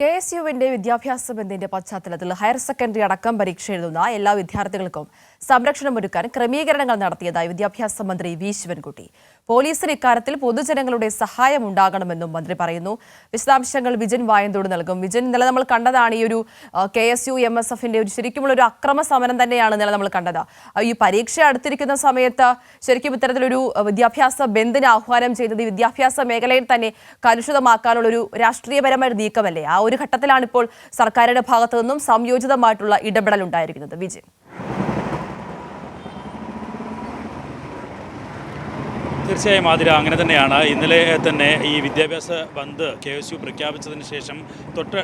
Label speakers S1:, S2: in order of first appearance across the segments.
S1: K S യുവിന്റെ വിദ്യാഭ്യാസ ബന്ധിന്റെ പശ്ചാത്തലത്തിൽ higher secondary അടക്കം പരീക്ഷ എഴുതുന്ന എല്ലാ വിദ്യാർത്ഥികൾക്കും സംരക്ഷണമൊരുക്കാൻ ക്രമീകരണങ്ങൾ നടത്തിയതായി വിദ്യാഭ്യാസ മന്ത്രി വി ശിവൻകുട്ടി. പോലീസിന് ഇക്കാര്യത്തിൽ പൊതുജനങ്ങളുടെ സഹായം ഉണ്ടാകണമെന്നും മന്ത്രി പറയുന്നു. വിശദാംശങ്ങൾ വിജൻ വായന്തോട് നൽകും. വിജൻ ഇന്നലെ നമ്മൾ കണ്ടതാണ് ഈ ഒരു K S U M S എഫിന്റെ ഒരു ശരിക്കുമുള്ള ഒരു അക്രമ സമരം തന്നെയാണ് ഇന്നലെ നമ്മൾ കണ്ടത്. ഈ പരീക്ഷ അടുത്തിരിക്കുന്ന സമയത്ത് ശരിക്കും ഇത്തരത്തിലൊരു വിദ്യാഭ്യാസ ബന്ദിന് ആഹ്വാനം ഈ വിദ്യാഭ്യാസ മേഖലയിൽ തന്നെ കലുഷിതമാക്കാനുള്ള ഒരു രാഷ്ട്രീയപരമായ നീക്കമല്ലേ? ആ ഒരു ഘട്ടത്തിലാണ് ഇപ്പോൾ സർക്കാരിന്റെ ഭാഗത്തു നിന്നും സംയോജിതമായിട്ടുള്ള ഇടപെടൽ ഉണ്ടായിരിക്കുന്നത്. വിജയൻ
S2: തീർച്ചയായും ആതിര അങ്ങനെ തന്നെയാണ്. ഇന്നലെ തന്നെ ഈ വിദ്യാഭ്യാസ ബന്ദ് കെ എസ് യു പ്രഖ്യാപിച്ചതിന് ശേഷം തൊട്ട്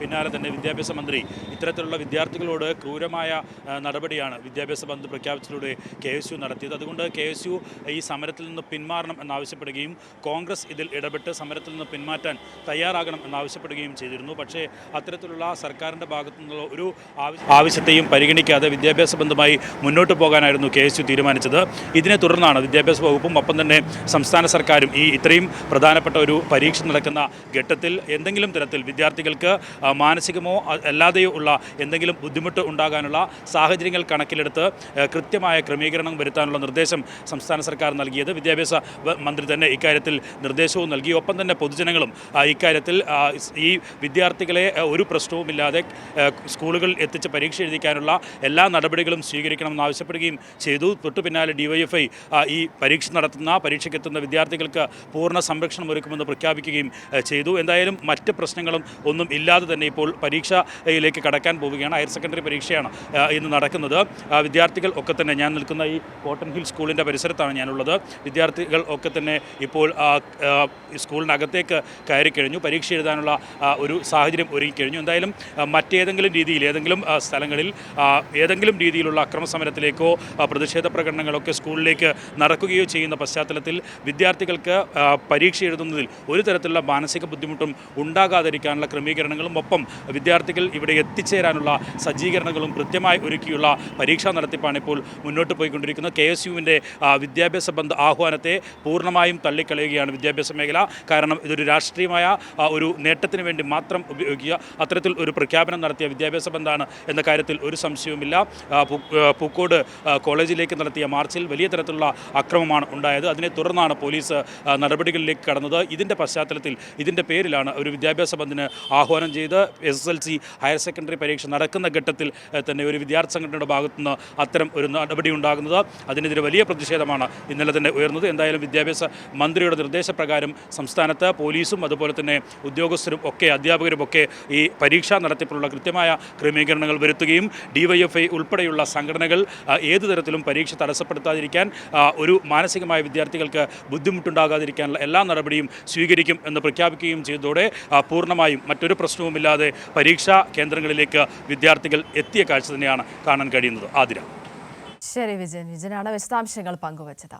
S2: പിന്നാലെ തന്നെ വിദ്യാഭ്യാസ മന്ത്രി ഇത്തരത്തിലുള്ള വിദ്യാർത്ഥികളോട് ക്രൂരമായ നടപടിയാണ് വിദ്യാഭ്യാസ ബന്ദ് പ്രഖ്യാപിച്ചതിലൂടെ കെ എസ് യു നടത്തിയത്. അതുകൊണ്ട് കെ എസ് യു ഈ സമരത്തിൽ നിന്ന് പിന്മാറണം എന്നാവശ്യപ്പെടുകയും കോൺഗ്രസ് ഇതിൽ ഇടപെട്ട് സമരത്തിൽ നിന്ന് പിന്മാറ്റാൻ തയ്യാറാകണം എന്നാവശ്യപ്പെടുകയും ചെയ്തിരുന്നു. പക്ഷേ അത്തരത്തിലുള്ള സർക്കാരിന്റെ ഭാഗത്തു നിന്നുള്ള ഒരു ആവശ്യ- ആവശ്യത്തെയും പരിഗണിക്കാതെ വിദ്യാഭ്യാസ ബന്ധമായി മുന്നോട്ട് പോകാനായിരുന്നു കെ എസ് യു തീരുമാനിച്ചത്. ഇതിനെ തുടർന്നാണ് വിദ്യാഭ്യാസ വകുപ്പും ഒപ്പം തന്നെ സംസ്ഥാന സർക്കാരും ഈ ഇത്രയും പ്രധാനപ്പെട്ട ഒരു പരീക്ഷ നടക്കുന്ന ഘട്ടത്തിൽ എന്തെങ്കിലും തരത്തിൽ വിദ്യാർത്ഥികൾക്ക് മാനസികമോ അല്ലാതെയോ ഉള്ള എന്തെങ്കിലും ബുദ്ധിമുട്ട് ഉണ്ടാകാനുള്ള സാഹചര്യങ്ങൾ കണക്കിലെടുത്ത് കൃത്യമായ ക്രമീകരണം വരുത്താനുള്ള നിർദ്ദേശം സംസ്ഥാന സർക്കാർ നൽകിയത്. വിദ്യാഭ്യാസ മന്ത്രി തന്നെ ഇക്കാര്യത്തിൽ നിർദ്ദേശവും നൽകി. ഒപ്പം തന്നെ പൊതുജനങ്ങളും ഇക്കാര്യത്തിൽ ഈ വിദ്യാർത്ഥികളെ ഒരു പ്രശ്നവുമില്ലാതെ സ്കൂളുകളിൽ എത്തിച്ച് പരീക്ഷ എഴുതിക്കാനുള്ള എല്ലാ നടപടികളും സ്വീകരിക്കണമെന്ന് ആവശ്യപ്പെടുകയും ചെയ്തു. തൊട്ടു പിന്നാലെ ഡിവൈഎഫ്ഐ ഈ പരീക്ഷ നടത്തുന്ന പരീക്ഷയ്ക്കെത്തുന്ന വിദ്യാർത്ഥികൾക്ക് പൂർണ സംരക്ഷണം ഒരുക്കുമെന്ന് പ്രഖ്യാപിക്കുകയും ചെയ്തു. എന്തായാലും മറ്റ് പ്രശ്നങ്ങളും ഒന്നും ഇല്ലാതെ തന്നെ ഇപ്പോൾ പരീക്ഷയിലേക്ക് കടക്കാൻ പോവുകയാണ്. ഹയർ സെക്കൻഡറി പരീക്ഷയാണ് ഇന്ന് നടക്കുന്നത്. വിദ്യാർത്ഥികൾ ഒക്കെ തന്നെ ഞാൻ നിൽക്കുന്ന ഈ കോട്ടൺ ഹിൽ സ്കൂളിന്റെ പരിസരത്താണ് ഞാനുള്ളത്. വിദ്യാർത്ഥികൾ ഒക്കെ തന്നെ ഇപ്പോൾ സ്കൂളിനകത്തേക്ക് കയറി കഴിഞ്ഞു. പരീക്ഷ എഴുതാനുള്ള ഒരു സാഹചര്യം ഒരുങ്ങിക്കഴിഞ്ഞു എന്തായാലും മറ്റേതെങ്കിലും രീതിയിൽ ഏതെങ്കിലും സ്ഥലങ്ങളിൽ ഏതെങ്കിലും രീതിയിലുള്ള അക്രമസമരത്തിലേക്കോ പ്രതിഷേധ പ്രകടനങ്ങളൊക്കെ സ്കൂളിലേക്ക് നടക്കുകയോ ചെയ്യുന്ന പശ്ചാത്തലത്തിൽ വിദ്യാർത്ഥികൾക്ക് പരീക്ഷ എഴുതുന്നതിൽ ഒരു തരത്തിലുള്ള മാനസിക ബുദ്ധിമുട്ടും ഉണ്ടാകാതിരിക്കാനുള്ള ക്രമീകരണങ്ങളും ഒപ്പം വിദ്യാർത്ഥികൾ ഇവിടെ എത്തിച്ചേരാനുള്ള സജ്ജീകരണങ്ങളും കൃത്യമായി ഒരുക്കിയുള്ള പരീക്ഷാ നടത്തിപ്പാണ് ഇപ്പോൾ മുന്നോട്ട് പോയിക്കൊണ്ടിരിക്കുന്നത്. കെ എസ് യുവിന്റെ വിദ്യാഭ്യാസ ബന്ധ ആഹ്വാനത്തെ പൂർണമായും തള്ളിക്കളയുകയാണ് വിദ്യാഭ്യാസ മേഖല. കാരണം ഇതൊരു രാഷ്ട്രീയമായ ഒരു നേട്ടത്തിന് വേണ്ടി മാത്രം ഉപയോഗിക്കുക. അത്തരത്തിൽ ഒരു പ്രഖ്യാപനം നടത്തിയ വിദ്യാഭ്യാസ ബന്ധാണ് എന്ന കാര്യത്തിൽ ഒരു സംശയവുമില്ല. പൂക്കോട് കോളേജിലേക്ക് നടത്തിയ മാർച്ചിൽ വലിയ തരത്തിലുള്ള അക്രമമാണ് ഉണ്ടായത്. അതിനെ തുടർന്നാണ് പോലീസ് നടപടികളിലേക്ക് കടന്നത്. ഇതിന്റെ പശ്ചാത്തലത്തിൽ ഇതിന്റെ പേരിലാണ് ഒരു വിദ്യാഭ്യാസ ബന്ധിന് ആഹ്വാനം ചെയ്ത് S L C higher secondary പരീക്ഷ നടക്കുന്ന ഘട്ടത്തിൽ തന്നെ ഒരു വിദ്യാർത്ഥി സംഘടനയുടെ ഭാഗത്തുനിന്ന് അത്തരം ഒരു നടപടി ഉണ്ടാകുന്നത്. അതിനെതിരെ വലിയ പ്രതിഷേധമാണ് ഇന്നലെ തന്നെ ഉയർന്നത്. എന്തായാലും വിദ്യാഭ്യാസ മന്ത്രിയുടെ നിർദ്ദേശപ്രകാരം സംസ്ഥാനത്ത് പോലീസും അതുപോലെ തന്നെ ഉദ്യോഗസ്ഥരും ഒക്കെ അധ്യാപകരും ഒക്കെ ഈ പരീക്ഷാ നടത്തിപ്പിലുള്ള കൃത്യമായ ക്രമീകരണങ്ങൾ വരുത്തുകയും ഡിവൈഎഫ്ഐ ഉൾപ്പെടെയുള്ള സംഘടനകൾ ഏതു തരത്തിലും പരീക്ഷ തടസ്സപ്പെടുത്താതിരിക്കാൻ ഒരു മാനസികമായ വിദ്യാർത്ഥികൾക്ക് ബുദ്ധിമുട്ടുണ്ടാകാതിരിക്കാനുള്ള എല്ലാ നടപടിയും സ്വീകരിക്കും എന്ന് പ്രഖ്യാപിക്കുകയും ചെയ്തതോടെ പൂർണമായും മറ്റൊരു പ്രശ്നവുമില്ലാതെ പരീക്ഷാ കേന്ദ്രങ്ങളിലേക്ക് വിദ്യാർത്ഥികൾ എത്തിയ കാഴ്ച തന്നെയാണ് കാണാൻ കഴിയുന്നത്. ആതിര.
S1: ശരി വിജയൻ. വിജയനാണ് വിശദാംശങ്ങൾ പങ്കുവച്ചത്.